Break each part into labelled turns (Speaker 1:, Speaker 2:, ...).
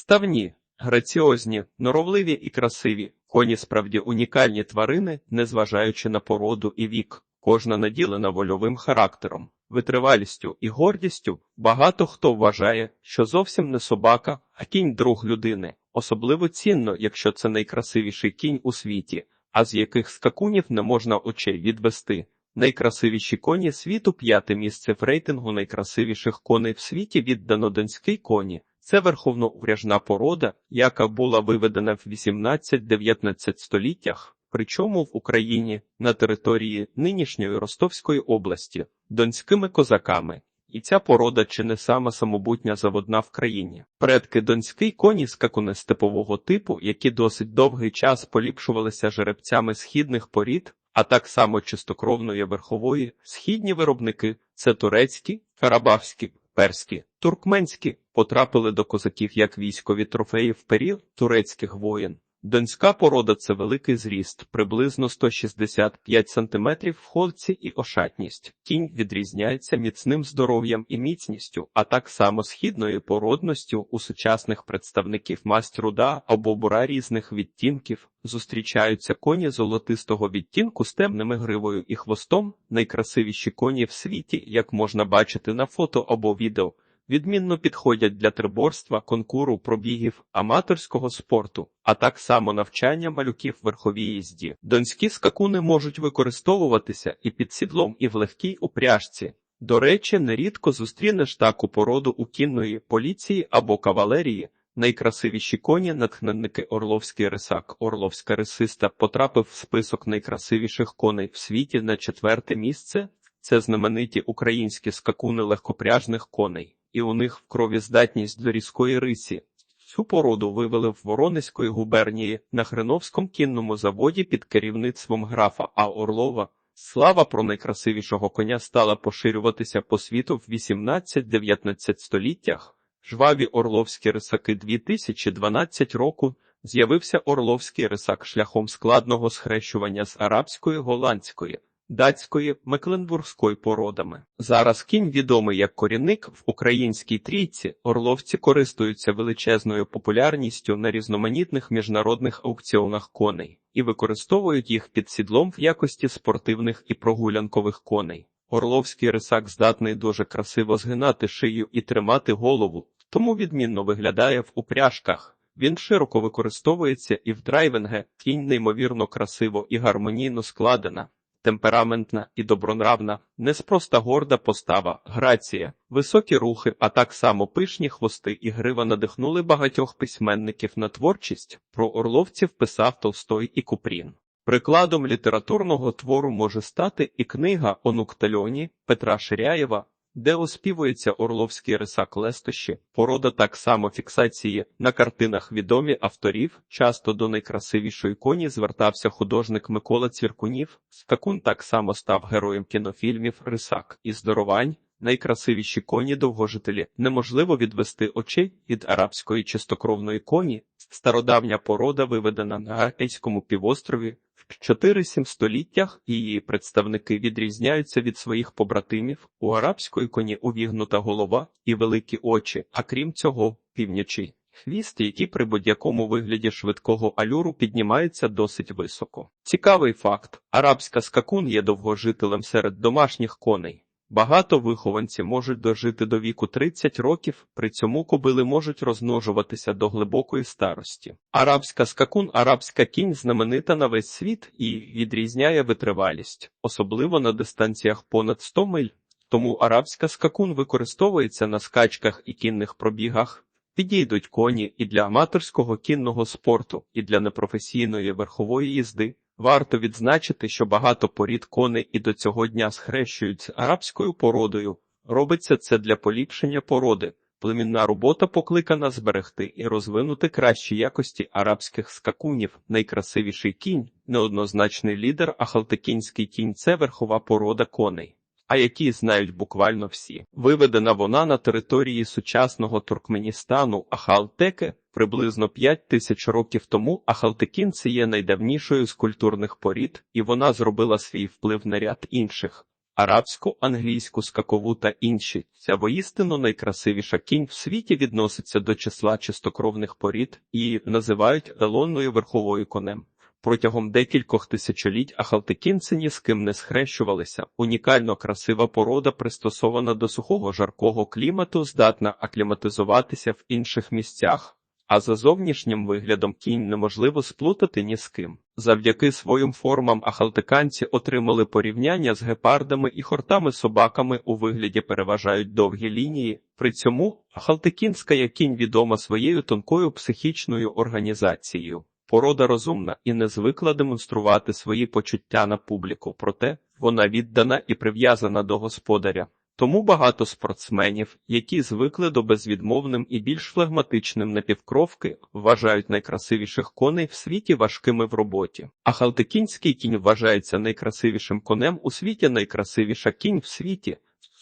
Speaker 1: Ставні, граціозні, норовливі і красиві, коні справді унікальні тварини, незважаючи на породу і вік, кожна наділена вольовим характером, витривалістю і гордістю. Багато хто вважає, що зовсім не собака, а кінь друг людини, особливо цінно, якщо це найкрасивіший кінь у світі, а з яких скакунів не можна очей відвести. Найкрасивіші коні світу п'яте місце в рейтингу найкрасивіших коней в світі віддано донський коні. Це верховноупряжна порода, яка була виведена в 18-19 століттях, причому в Україні на території нинішньої Ростовської області донськими козаками. І ця порода чи не сама самобутня заводна в країні. Предки донський коні скакуни степового типу, які досить довгий час поліпшувалися жеребцями східних порід, а так само чистокровної верхової, східні виробники це турецькі, карабахські, перські, туркменські, потрапили до козаків як військові трофеї в період турецьких воєн. Донська порода це великий зріст, приблизно 165 см в холці і ошатність. Кінь відрізняється міцним здоров'ям і міцністю, а так само східною породністю у сучасних представників масть руда або бура різних відтінків. Зустрічаються коні золотистого відтінку з темними гривою і хвостом, найкрасивіші коні в світі, як можна бачити на фото або відео відмінно підходять для триборства, конкуру, пробігів, аматорського спорту, а так само навчання малюків верховій їзді. Донські скакуни можуть використовуватися і під сідлом, і в легкій упряжці. До речі, нерідко зустрінеш таку породу у кінної поліції або кавалерії. Найкрасивіші коні, натхненники Орловський рисак, Орловська рисиста потрапив в список найкрасивіших коней в світі на четверте місце. Це знамениті українські скакуни легкопряжних коней і у них в крові здатність до різкої рисі. Цю породу вивели в Воронезької губернії на Хреновському кінному заводі під керівництвом графа А. Орлова. Слава про найкрасивішого коня стала поширюватися по світу в 18-19 століттях. Жваві орловські рисаки 2012 року з'явився орловський рисак шляхом складного схрещування з арабської голландської датської, мекленбурзької породами. Зараз кінь відомий як корінник в українській трійці. Орловці користуються величезною популярністю на різноманітних міжнародних аукціонах коней і використовують їх під сідлом в якості спортивних і прогулянкових коней. Орловський рисак здатний дуже красиво згинати шию і тримати голову, тому відмінно виглядає в упряжках. Він широко використовується і в драйвинге, кінь неймовірно красиво і гармонійно складена темпераментна і добронравна, неспроста горда постава, грація, високі рухи, а так само пишні хвости і грива надихнули багатьох письменників на творчість. Про орловців писав Толстой і Купрін. Прикладом літературного твору може стати і книга «Онук Тальоні» Петра Ширяєва, де оспівується орловський рисак лестощі, порода так само фіксації на картинах відомі авторів. Часто до найкрасивішої коні звертався художник Микола Цвіркунів. Скакун так само став героєм кінофільмів Рисак і здоровань. Найкрасивіші коні довгожителі неможливо відвести очей від арабської чистокровної коні. Стародавня порода виведена на Ейському півострові в 4-7 століттях її представники відрізняються від своїх побратимів у арабської коні увігнута голова і великі очі, а крім цього, північі. Хвіст, який при будь-якому вигляді швидкого алюру піднімається досить високо. Цікавий факт: арабська скакун є довгожителем серед домашніх коней. Багато вихованців можуть дожити до віку 30 років, при цьому кобили можуть розмножуватися до глибокої старості. Арабська скакун, арабська кінь знаменита на весь світ і відрізняє витривалість, особливо на дистанціях понад 100 миль. Тому арабська скакун використовується на скачках і кінних пробігах. Підійдуть коні і для аматорського кінного спорту, і для непрофесійної верхової їзди. Варто відзначити, що багато порід коней і до цього дня схрещуються арабською породою. Робиться це для поліпшення породи. Племінна робота покликана зберегти і розвинути кращі якості арабських скакунів. Найкрасивіший кінь, неоднозначний лідер, а халтикінський кінь це верхова порода коней а які знають буквально всі. Виведена вона на території сучасного Туркменістану Ахалтеке приблизно 5 тисяч років тому. Ахалтекінці є найдавнішою з культурних порід, і вона зробила свій вплив на ряд інших. арабську, англійську, скакову та інші. Ця воістину найкрасивіша кінь в світі відноситься до числа чистокровних порід і називають елонною верховою конем. Протягом декількох тисячоліть ахалтекінці ні з ким не схрещувалися. Унікально красива порода, пристосована до сухого жаркого клімату, здатна акліматизуватися в інших місцях. А за зовнішнім виглядом кінь неможливо сплутати ні з ким. Завдяки своїм формам ахалтиканці отримали порівняння з гепардами і хортами собаками у вигляді переважають довгі лінії. При цьому ахалтикінська кінь відома своєю тонкою психічною організацією. Порода розумна і не звикла демонструвати свої почуття на публіку, проте вона віддана і прив'язана до господаря. Тому багато спортсменів, які звикли до безвідмовним і більш флегматичним напівкровки, вважають найкрасивіших коней в світі важкими в роботі. А халтикінський кінь вважається найкрасивішим конем у світі, найкрасивіша кінь в світі.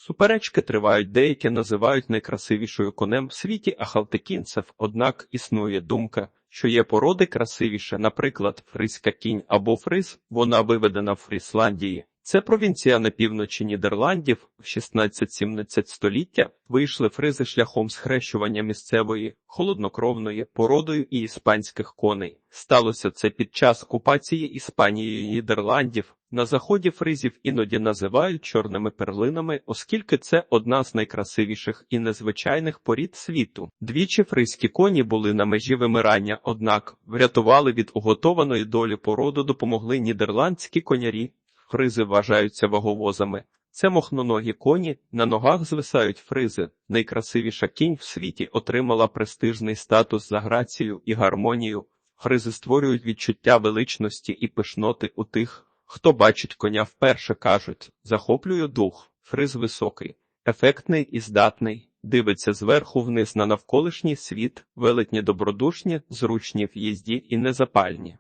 Speaker 1: Суперечки тривають, деякі називають найкрасивішою конем в світі ахалтекінцев, однак існує думка, що є породи красивіше, наприклад, фризька кінь або фриз, вона виведена в Фрісландії. Це провінція на півночі Нідерландів в 16-17 століття вийшли фризи шляхом схрещування місцевої холоднокровної породою і іспанських коней. Сталося це під час окупації Іспанією Нідерландів. На заході фризів іноді називають чорними перлинами, оскільки це одна з найкрасивіших і незвичайних порід світу. Двічі фризькі коні були на межі вимирання, однак врятували від уготованої долі породу, допомогли нідерландські конярі. Фризи вважаються ваговозами. Це мохноногі коні, на ногах звисають фризи. Найкрасивіша кінь в світі отримала престижний статус за грацію і гармонію. Фризи створюють відчуття величності і пишноти у тих, хто бачить коня вперше, кажуть, захоплює дух, фриз високий, ефектний і здатний, дивиться зверху вниз на навколишній світ, велетні добродушні, зручні в їзді і незапальні.